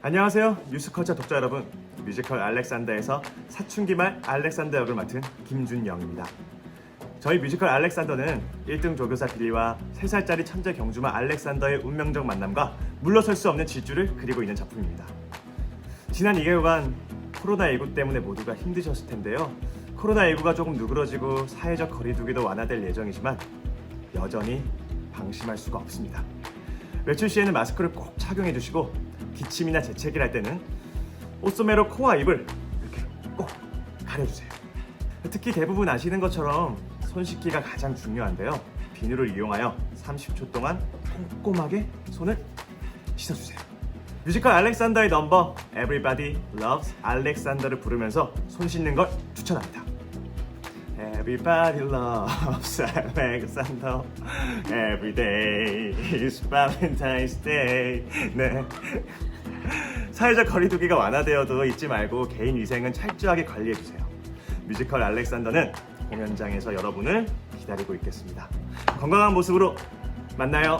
안녕하세요. 뉴스컬처 독자 여러분. 뮤지컬 알렉산더에서 사춘기 말 알렉산더 역을 맡은 김준영입니다. 저희 뮤지컬 알렉산더는 1등 조교사 빌리와 3살짜리 천재 경주마 알렉산더의 운명적 만남과 물러설 수 없는 질주를 그리고 있는 작품입니다. 지난 2개월간 코로나19 때문에 모두가 힘드셨을 텐데요. 코로나19가 조금 누그러지고 사회적 거리두기도 완화될 예정이지만 여전히 방심할 수가 없습니다. 외출 시에는 마스크를 꼭 착용해 주시고 기침이나 재채기를 할 때는 옷소매로 코와 입을 이렇게 꼭 가려주세요. 특히 대부분 아시는 것처럼 손 씻기가 가장 중요한데요. 비누를 이용하여 30초 동안 꼼꼼하게 손을 씻어주세요. 뮤지컬 알렉산더의 넘버 Everybody Loves Alexander를 부르면서 손 씻는 걸 추천합니다. Everybody loves Alexander. Every day is Valentine's Day. 네. 사회적 거리두기가 완화되어도 잊지 말고 개인 위생은 철저하게 관리해 주세요. 뮤지컬 알렉산더는 공연장에서 여러분을 기다리고 있겠습니다. 건강한 모습으로 만나요.